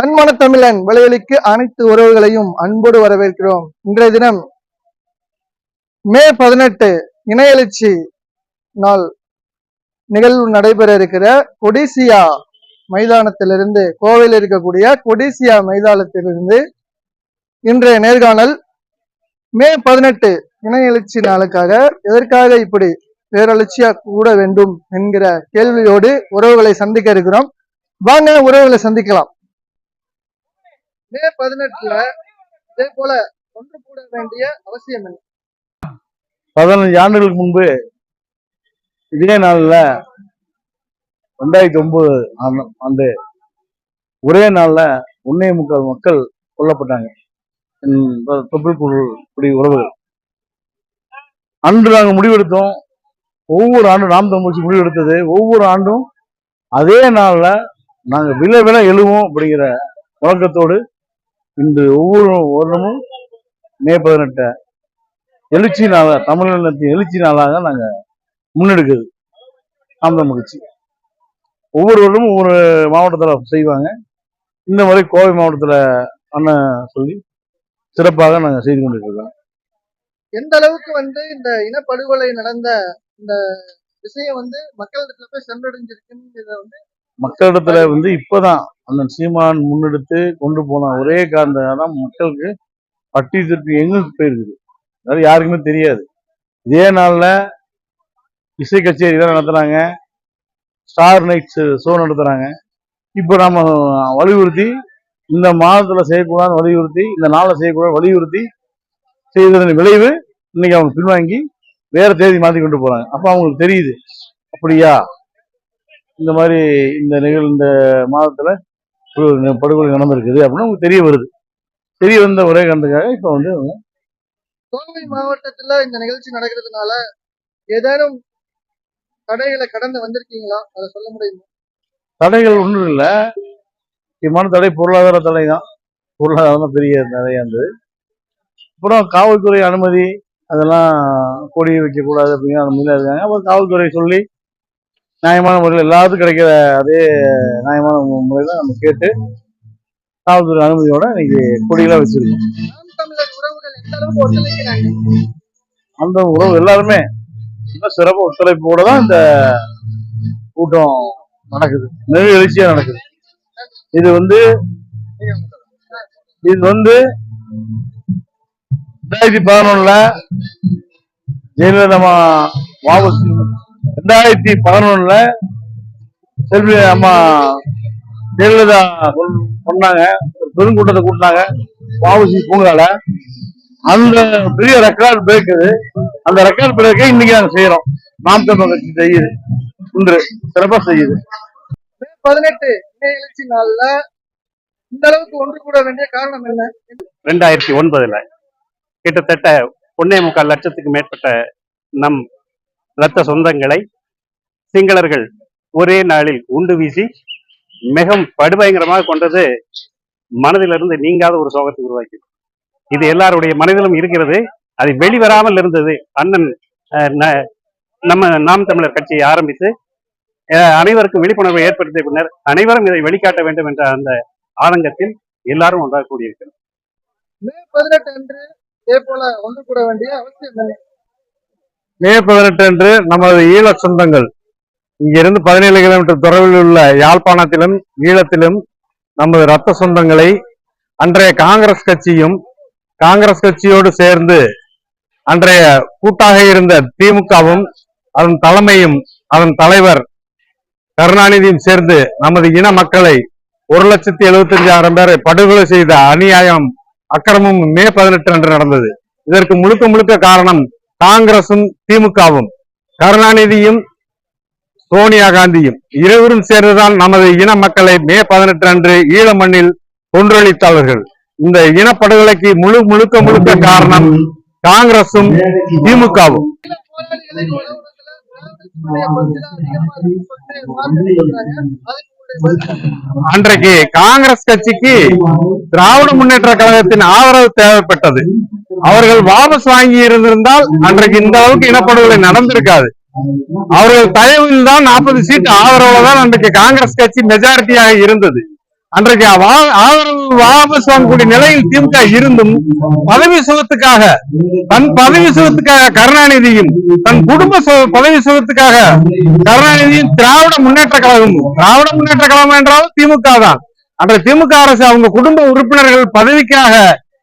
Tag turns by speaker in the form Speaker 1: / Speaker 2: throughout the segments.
Speaker 1: தன்மான தமிழன் விளைவெளிக்கு அனைத்து உறவுகளையும் அன்போடு வரவேற்கிறோம். இன்றைய தினம் மே பதினெட்டு இணைய எழுச்சி நாள் நிகழ்வு நடைபெற இருக்கிற கொடிசியா மைதானத்திலிருந்து கோவையில் இருக்கக்கூடிய கொடிசியா மைதானத்திலிருந்து இன்றைய நேர்காணல் மே பதினெட்டு இணைய எழுச்சி நாளுக்காக எதற்காக இப்படி பேரெழுச்சியா கூட வேண்டும் என்கிற கேள்வியோடு உறவுகளை சந்திக்க இருக்கிறோம். வாங்க உறவுகளை சந்திக்கலாம். மே பதினெட்டுல இதே போல ஒன்று கூட வேண்டிய அவசியம் இல்லை.
Speaker 2: பதினஞ்சு ஆண்டுகளுக்கு முன்பு இதே நாள்ல ரெண்டாயிரத்தி ஒன்பது ஆண்டு ஒரே நாள்ல ஒன்னே முக்கால் மக்கள் கொல்லப்பட்டாங்க. என் உறவுகள். அன்று நாங்கள் முடிவெடுத்தோம். ஒவ்வொரு ஆண்டும் நாம் தமிழ்ச்சி முடிவெடுத்தது. ஒவ்வொரு ஆண்டும் அதே நாளில் நாங்கள் விளை விலை எழுவோம் அப்படிங்கிற வழக்கத்தோடு இன்று ஒவ்வொரு வருடமும் மே பதினெட்டை. எழுச்சி நாளாக தமிழினத்தின் எழுச்சி நாளாக நாங்கள் முன்னெடுக்குது. ஆந்திர மகிழ்ச்சி. ஒவ்வொரு வருடமும் ஒவ்வொரு மாவட்டத்தில் செய்வாங்க. இந்த முறை கோவை மாவட்டத்தில் அண்ணன் சொல்லி சிறப்பாக நாங்கள் செய்து கொண்டிருக்கிறோம்.
Speaker 1: எந்த அளவுக்கு வந்து இந்த இனப்படுகொலை நடந்த இந்த விஷயம் வந்து மக்களிடத்துல போய் சென்றடைஞ்சிருக்குங்கிறத வந்து
Speaker 2: மக்களிடத்துல வந்து இப்பதான் அந்த சீமான் முன்னெடுத்து கொண்டு போன ஒரே காரணம் மக்களுக்கு பட்டி திருப்பி எங்களுக்கு போயிருக்குது. அதாவது யாருக்குமே தெரியாது. இதே நாள்ல இசை கச்சேரி தான் நடத்துறாங்க. ஸ்டார் நைட்ஸ் ஷோ நடத்துறாங்க. இப்போ நம்ம வலியுறுத்தி இந்த மாதத்துல செய்யக்கூடாதுன்னு வலியுறுத்தி இந்த நாளில் செய்யக்கூடாது வலியுறுத்தி செய்ததன் விளைவு இன்னைக்கு அவங்க பின்வாங்கி வேற தேதி மாத்தி கொண்டு போறாங்க. அப்ப அவங்களுக்கு தெரியுது. அப்படியா? இந்த மாதிரி இந்த நிகழ் இந்த மாதத்துல படுகொலை நடந்திருக்குது அப்படின்னு தெரிய வருது. தெரிய வந்த ஒரே காரணத்துக்காக இப்ப வந்து
Speaker 1: கோவை மாவட்டத்துல இந்த நிகழ்ச்சி நடக்கிறதுனால ஏதேனும் தடைகளை கடந்து வந்திருக்கீங்களா? அதை சொல்ல முடியுமா?
Speaker 2: தடைகள் ஒன்றும் இல்லை. முக்கியமான தடை பொருளாதார தடை தான். பொருளாதாரம் தான் பெரிய தடையா இருந்தது. அப்புறம் காவல்துறை அனுமதி அதெல்லாம் கொடி வைக்கக்கூடாது அப்படிங்கிற அனுமதியில் இருக்காங்க. அப்புறம் காவல்துறை சொல்லி நியாயமான முறையில் எல்லாத்துக்கும் கிடைக்கிற அதே நியாயமான முறையில் நம்ம கேட்டு காவல்துறை அனுமதியோட இன்னைக்கு கொடியெல்லாம் வச்சிருக்கோம். அந்த உறவு எல்லாருமே இன்னும் சிறப்பு ஒத்துழைப்போட தான் இந்த கூட்டம் நடக்குது. மிக எழுச்சியா நடக்குது. இது வந்து இது வந்து ரெண்டாயிரத்தி பதினொன்னுல ஜெயலலிதா அம்மா வாபஸ் ரெண்டாயிரத்தி பதினொன்னுல செல்வி அம்மா ஜெயலலிதா சொல்- சொன்னாங்க. ஒரு பெருங்கூட்டத்தை கூட்டினாங்க. வாபசி பூங்கால. அந்த பெரிய ரெக்கார்ட் பிரேக் அது அந்த ரெக்கார்ட் பிரேக்கை இன்னைக்கு நாங்க செய்யறோம் நாம் தமிழ் கட்சி செய்யுது. இன்று சிறப்பா செய்யுது.
Speaker 1: மே பதினெட்டு இணைய எழுச்சி நாள்ல இந்த அளவுக்கு ஒன்று கூட வேண்டிய காரணம் என்ன?
Speaker 3: ரெண்டாயிரத்தி ஒன்பதுல கிட்டத்தட்ட ஒன்னே முக்கால் லட்சத்துக்கு மேற்பட்ட நம் இரத்த சொந்தங்களை சிங்களர்கள் ஒரே நாளில் உண்டு வீசி மிகவும் படுபயங்கரமாக கொண்டது மனதிலிருந்து நீங்காத ஒரு சோகத்தை உருவாக்கி. இது எல்லாருடைய மனதிலும் இருக்கிறது. அது வெளிவராமல் இருந்தது. அண்ணன் அஹ், ந- நம்ம நாம் தமிழர் கட்சியை ஆரம்பித்து அனைவருக்கும் விழிப்புணர்வை ஏற்படுத்திய பின்னர் அனைவரும் இதை வெளிக்காட்ட வேண்டும் என்ற அந்த ஆதங்கத்தில் எல்லாரும் ஒன்றாக கூடியிருக்கிறார்
Speaker 1: மே பதினெட்டு அன்று இதே போல ஒன்று கூட வேண்டிய அவசியம் இல்லை.
Speaker 2: மே பதினெட்டு அன்று நமது ஈழ சொந்தங்கள். இங்கிருந்து பதினேழு கிலோமீட்டர் தொலைவில் உள்ள யாழ்ப்பாணத்திலும் ஈழத்திலும் நமது ரத்த சொந்தங்களை அன்றைய காங்கிரஸ் கட்சியும் காங்கிரஸ் கட்சியோடு சேர்ந்து அன்றைய கூட்டாக இருந்த திமுகவும் அதன் தலைமையும் அதன் தலைவர் கருணாநிதியும் சேர்ந்து நமது இன மக்களை ஒரு லட்சத்தி எழுபத்தி அஞ்சாயிரம் பேரை படுகொலை செய்த அநியாயம் அக்கிரமும் மே பதினெட்டு அன்று நடந்தது. இதற்கு முழுக்க முழுக்க காரணம் காங்கிரசும் திமுகவும் கருணாநிதியும் சோனியா காந்தியும் இருவரும் சேர்ந்துதான் நமது இன மக்களை மே பதினெட்டு அன்று ஈழ மண்ணில் கொன்றொழித்தார்கள் இந்த இனப்படுகொலைக்கு முழு முழுக்க முழுக்க காரணம் காங்கிரசும் திமுகவும்
Speaker 1: அதுக்கு
Speaker 2: அன்றைக்கு காங்கிரஸ் கட்சிக்கு திராவிட முன்னேற்ற கழகத்தின் ஆதரவு தேவைப்பட்டது. அவர்கள் வாபஸ் வாங்கி இருந்திருந்தால் அன்றைக்கு இந்த அளவுக்கு இனப்படுகொலை நடந்திருக்காது. அவர்கள் தயவில் தான் நாற்பது சீட் ஆதரவுல தான் அன்றைக்கு காங்கிரஸ் கட்சி மெஜாரிட்டியாக இருந்தது.
Speaker 4: அன்றைக்கு வா- ஆதரவு வாபஸ் வாங்கக்கூடிய நிலையில் திமுக இருந்தும் பதவி சுகத்துக்காக தன் பதவி சுகத்துக்காக கருணாநிதியும் தன் குடும்ப பதவி சுகத்துக்காக கருணாநிதியும் திராவிட முன்னேற்ற கழகமும் திராவிட முன்னேற்ற கழகம் என்றால் திமுக தான். அன்றைய திமுக அரசு அவங்க குடும்ப உறுப்பினர்கள் பதவிக்காக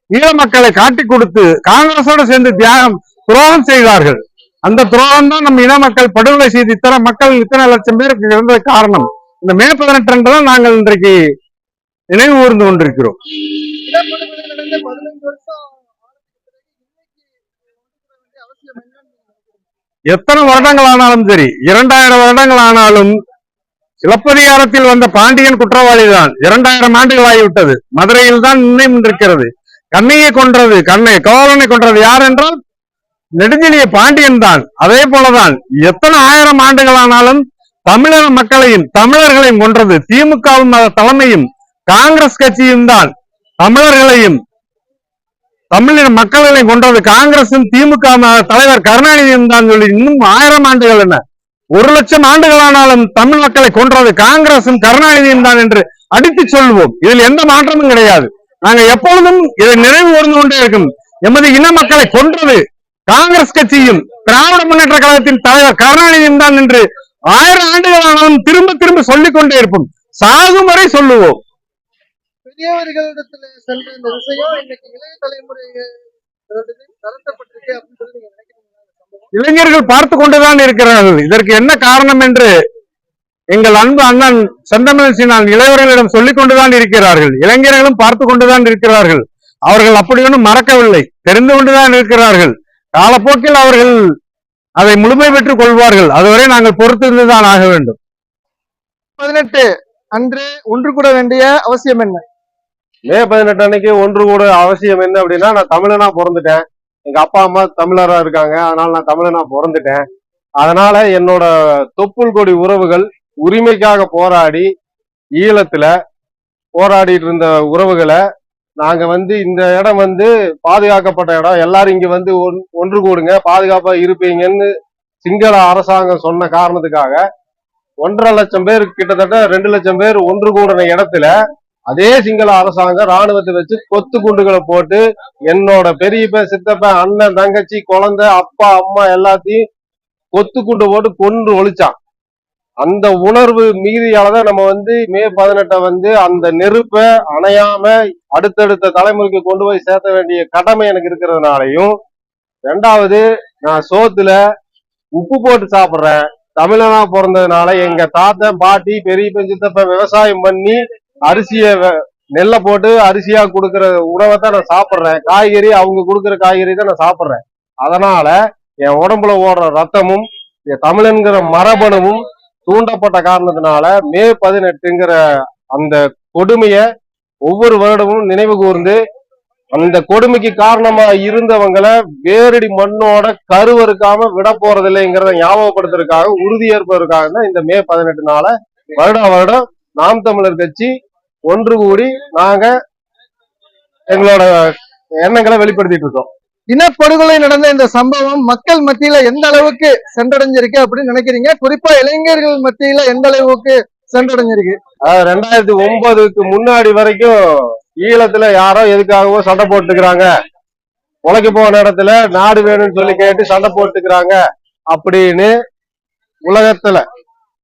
Speaker 4: ஈழ மக்களை காட்டி கொடுத்து காங்கிரஸோடு சேர்ந்து தியாகம் துரோகம் செய்தார்கள். அந்த துரோகம் தான் நம்ம இன மக்கள் படுகொலை செய்து இத்தனை மக்கள் இத்தனை லட்சம் பேருக்கு இருந்தது காரணம். இந்த மே பதினெட்டு தான் நாங்கள் இன்றைக்கு நினைவு கூர்ந்து கொண்டிருக்கிறோம். எத்தனை வருடங்கள் ஆனாலும் சரி இரண்டாயிரம் வருடங்கள் ஆனாலும் சிலப்பதிகாரத்தில் வந்த பாண்டியன் குற்றவாளிதான். இரண்டாயிரம் ஆண்டுகள் ஆகிவிட்டது மதுரையில் தான் நினைவு இருக்கிறது கண்ணையை கொன்றது கண்ணை கோவலனை கொன்றது யார் என்றால் நெடுஞ்செழிய பாண்டியன் தான். அதே போலதான் எத்தனை ஆயிரம் ஆண்டுகள் ஆனாலும் தமிழக மக்களையும் தமிழர்களையும் கொன்றது திமுகவும் தலைமையும் காங்கிரஸ் கட்சியும் தான் தமிழர்களையும் தமிழின மக்களையும் கொன்றது காங்கிரசும் திமுக தலைவர் கருணாநிதியும் தான் சொல்லி இன்னும் ஆயிரம் ஆண்டுகள் என்ன? ஒரு லட்சம் ஆண்டுகளானாலும் தமிழ் மக்களை கொன்றது காங்கிரசும் கருணாநிதியும் தான் என்று அடித்து சொல்வோம். இதில் எந்த மாற்றமும் கிடையாது. நாங்க எப்பொழுதும் இதை நினைவு கூர்ந்து கொண்டே இருக்கும். எமது இன மக்களை கொன்றது காங்கிரஸ் கட்சியும் திராவிட முன்னேற்ற கழகத்தின் தலைவர் கருணாநிதியும் தான் என்று ஆயிரம் ஆண்டுகளானாலும் திரும்ப திரும்ப சொல்லிக் கொண்டே இருப்போம். சாகும் வரை சொல்லுவோம்.
Speaker 1: பெரியவர்களிடத்துல சென்ற இந்த விஷயம் இன்னைக்கு இளைய தலைமுறை தரட்டப்பட்டிருக்கு அப்படின்னு சொல்லி நீங்க?
Speaker 4: இளைஞர்கள் பார்த்து கொண்டுதான் இருக்கிறார்கள். இதற்கு என்ன காரணம் என்று எங்கள் அன்பு அண்ணன் செந்தமிழ் சீனான் இளைஞர்களிடம் சொல்லிக் கொண்டுதான் இருக்கிறார்கள். இளைஞர்களும் பார்த்து கொண்டுதான் இருக்கிறார்கள். அவர்கள் அப்படி ஒன்றும் மறக்கவில்லை. தெரிந்து கொண்டுதான் இருக்கிறார்கள். காலப்போக்கில் அவர்கள் அதை முழுமை பெற்றுக் கொள்வார்கள். அதுவரை நாங்கள் பொறுத்திருந்துதான் ஆக வேண்டும்.
Speaker 1: பதினெட்டு அன்று ஒன்று கூட வேண்டிய அவசியம் என்ன?
Speaker 5: மே பதினெட்டு அன்னைக்கு ஒன்று கூட அவசியம் என்ன அப்படின்னா நான் தமிழனா பிறந்துட்டேன். எங்க அப்பா அம்மா தமிழரா இருக்காங்க. அதனால நான் தமிழனா பிறந்துட்டேன். அதனால என்னோட தொப்புள் கொடி உறவுகள் உரிமைக்காக போராடி ஈழத்துல போராடிட்டு இருந்த உறவுகளை நாங்க வந்து இந்த இடம் வந்து பாதுகாக்கப்பட்ட இடம். எல்லாரும் இங்க வந்து ஒன்- ஒன்று கூடுங்க பாதுகாப்பா இருப்பீங்கன்னு சிங்கள அரசாங்கம் சொன்ன காரணத்துக்காக ஒன்றரை லட்சம் பேர் கிட்டத்தட்ட ரெண்டு லட்சம் பேர் ஒன்று கூடின இடத்துல அதே சிங்கள அரசாங்கம் ராணுவத்தை வச்சு கொத்து குண்டுகளை போட்டு என்னோட பெரியப்ப சித்தப்ப அண்ணன் தங்கச்சி குழந்தை அப்பா அம்மா எல்லாத்தையும் கொத்து குண்டு போட்டு கொன்று ஒழிச்சான். அந்த உணர்வு மீதியாலதான் நம்ம வந்து மே பதினெட்டை வந்து அந்த நெருப்பை அணையாம அடுத்தடுத்த தலைமுறைக்கு கொண்டு போய் சேர்த்த வேண்டிய கடமை எனக்கு இருக்கிறதுனாலையும் ரெண்டாவது நான் சோத்துல உப்பு போட்டு சாப்பிடுறேன். தமிழனா பிறந்ததுனால எங்க தாத்தன் பாட்டி பெரிய சித்தப்ப விவசாயம் பண்ணி அரிசிய நெல்லை போட்டு அரிசியா கொடுக்குற உணவை தான் நான் சாப்பிடுறேன். காய்கறி அவங்க கொடுக்குற காய்கறி தான் நான் சாப்பிடுறேன். அதனால என் உடம்புல ஓடுற ரத்தமும் என் தமிழன்கிற மரபணுவும் தூண்டப்பட்ட காரணத்தினால மே பதினெட்டுங்கிற அந்த கொடுமைய ஒவ்வொரு வருடமும் நினைவு கூர்ந்து அந்த கொடுமைக்கு காரணமா இருந்தவங்களை வேரடி மண்ணோட கருவறுக்காம விட போறதில்லைங்கிறத ஞாபகப்படுத்துறதுக்காக உறுதியேற்பதற்காக தான் இந்த மே பதினெட்டு நாளை வருடா வருடம் நாம் தமிழர் கட்சி ஒன்று கூடி நாங்க எங்களோட எண்ணங்களை வெளிப்படுத்திட்டு இருக்கோம்.
Speaker 1: இனப்படுகொலை நடந்த இந்த சம்பவம் மக்கள் மத்தியில எந்த அளவுக்கு சென்றடைஞ்சிருக்கு அப்படின்னு நினைக்கிறீங்க? குறிப்பா இளைஞர்கள் மத்தியில எந்த அளவுக்கு சென்றடைஞ்சிருக்கு?
Speaker 5: ரெண்டாயிரத்தி ஒன்பதுக்கு முன்னாடி வரைக்கும் ஈழத்துல யாரோ எதுக்காகவோ சண்டை போட்டுக்கிறாங்க. உழைக்க போன இடத்துல நாடு வேணும்னு சொல்லி கேட்டு சண்டை போட்டுக்கிறாங்க அப்படின்னு உலகத்துல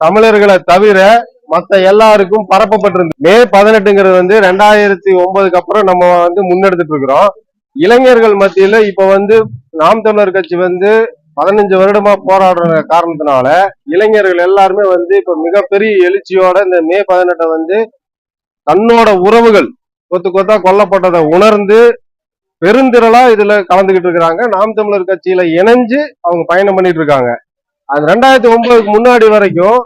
Speaker 5: தமிழர்களை தவிர மத்த எல்லாருக்கும் பரப்பப்பட்டிருந்து மே பதினெட்டுங்கிறது வந்து ரெண்டாயிரத்தி ஒன்பதுக்கு அப்புறம் நம்ம வந்து முன்னெடுத்துட்டு இருக்கிறோம். இளைஞர்கள் மத்தியில இப்ப வந்து நாம் தமிழர் கட்சி வந்து பதினஞ்சு வருடமா போராடுற காரணத்தினால இளைஞர்கள் எல்லாருமே வந்து இப்ப மிகப்பெரிய எழுச்சியோட இந்த மே பதினெட்டை வந்து தன்னோட உறவுகள் கொத்து கொத்தா கொல்லப்பட்டதை உணர்ந்து பெருந்திரளா இதுல கலந்துகிட்டு இருக்கிறாங்க. நாம் தமிழர் கட்சியில இணைஞ்சு அவங்க பயணம் பண்ணிட்டு இருக்காங்க. அது ரெண்டாயிரத்தி ஒன்பதுக்கு முன்னாடி வரைக்கும்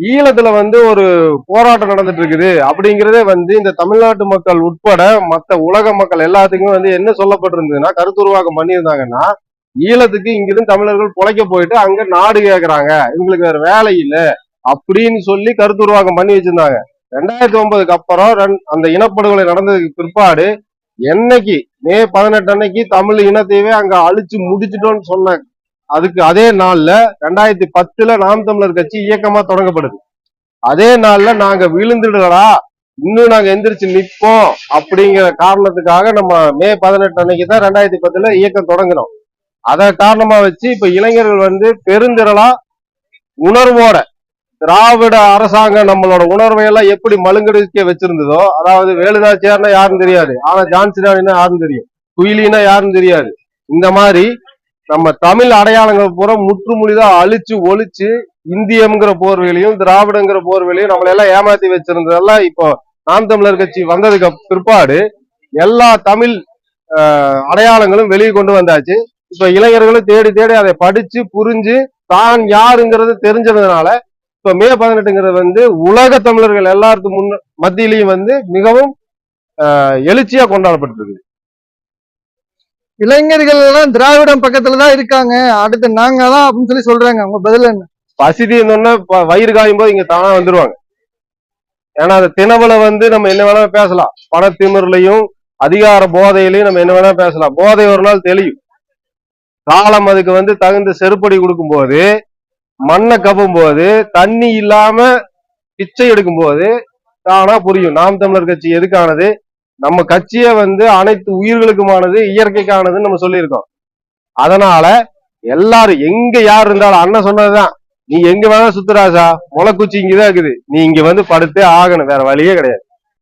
Speaker 5: ஈழத்துல வந்து ஒரு போராட்டம் நடந்துட்டு இருக்குது. அப்படிங்கிறதே வந்து இந்த தமிழ்நாட்டு மக்கள் உட்பட மத்த உலக மக்கள் எல்லாத்துக்கும் வந்து என்ன சொல்லப்பட்டிருந்ததுன்னா கருத்துருவாக்கம் பண்ணியிருந்தாங்கன்னா ஈழத்துக்கு இங்கிருந்து தமிழர்கள் பொழைக்க போயிட்டு அங்க நாடு கேக்குறாங்க. இவங்களுக்கு வேற வேலை இல்லை. அப்படின்னு சொல்லி கருத்துருவாக்கம் பண்ணி வச்சிருந்தாங்க. ரெண்டாயிரத்தி ஒன்பதுக்கு அப்புறம் ரெண்- அந்த இனப்படுகொலை நடந்ததுக்கு பிற்பாடு என்னைக்கு மே பதினெட்டு அன்னைக்கு தமிழ் இனத்தையவே அங்க அழிச்சு முடிச்சிட்டோம்னு சொன்ன அதுக்கு அதே நாள்ல ரெண்டாயிரத்தி பத்துல நாம் தமிழர் கட்சி இயக்கமா தொடங்கப்படுது. அதே நாள்ல நாங்க விழுந்துடலடா இன்னும் நாங்க எந்திரிச்சு நிப்போம் அப்படிங்கிற காரணத்துக்காக நம்ம மே பதினெட்டு அன்னைக்கு தான் ரெண்டாயிரத்தி பத்துல இயக்கம் தொடங்கினோம். அதை காரணமா வச்சு இப்ப இளைஞர்கள் வந்து பெருந்திரளா உணர்வோட திராவிட அரசாங்கம் நம்மளோட உணர்வை எல்லாம் எப்படி மழுங்கடிக்க வச்சிருந்ததோ அதாவது வேலுதாச்சியார்னா யாருன்னு தெரியாது ஆனா ஜான்சிராணினா யாருன்னு தெரியும் குயிலின்னா யாருன்னு தெரியாது. இந்த மாதிரி நம்ம தமிழ் அடையாளங்கள் பூரா முற்றுமொழிதான் அழிச்சு ஒழிச்சு இந்தியம்ங்கிற போர்வையிலையும் திராவிடங்கிற போர்வையிலையும் நம்மள எல்லாம் ஏமாத்தி வச்சிருந்ததெல்லாம் இப்போ நாம் தமிழர் கட்சி வந்ததுக்கு பிற்பாடு எல்லா தமிழ் அடையாளங்களும் வெளியே கொண்டு வந்தாச்சு. இப்ப இளைஞர்களும் தேடி தேடி அதை படிச்சு புரிஞ்சு தான் யாருங்கிறது தெரிஞ்சதுனால இப்ப மே பதினெட்டுங்கிறது வந்து உலக தமிழர்கள் எல்லாருக்கும் முன்ன மத்தியிலையும் வந்து மிகவும் எழுச்சியா கொண்டாடப்பட்டிருக்குது.
Speaker 1: இளைஞர்கள் எல்லாம் திராவிடம் பக்கத்துல தான் இருக்காங்க. அடுத்து நாங்க தான் அப்படின்னு சொல்லி சொல்றாங்க. அவங்க பதில் என்ன?
Speaker 5: பசிதி இருந்தோன்னா வயிறு காயும் போது இங்க தானா வந்துருவாங்க. ஏன்னா அந்த தினவல வந்து நம்ம என்ன வேணா பேசலாம். பணத்திமிர்லையும் அதிகார போதையிலையும் நம்ம என்ன வேணா பேசலாம். போதை ஒரு நாள் தெளியும். காலம் அதுக்கு வந்து தகுந்த செருப்படி கொடுக்கும் போது மண்ணை கப்பும் போது தண்ணி இல்லாம பிச்சை எடுக்கும் போது தானா புரியும். நாம் தமிழர் கட்சி எதுக்கானது? நம்ம கட்சியே வந்து அனைத்து உயிர்களுக்குமானது இயற்கைக்கானதுன்னு நம்ம சொல்லியிருக்கோம். அதனால எல்லாரும் எங்க யார் இருந்தாலும் அண்ணன் சொன்னதுதான். நீ எங்க வேணா சுத்துராசா முளைக்குச்சி இங்கதான் இருக்குது. நீ இங்க வந்து படுத்தே ஆகணும். வேற வழியே கிடையாது.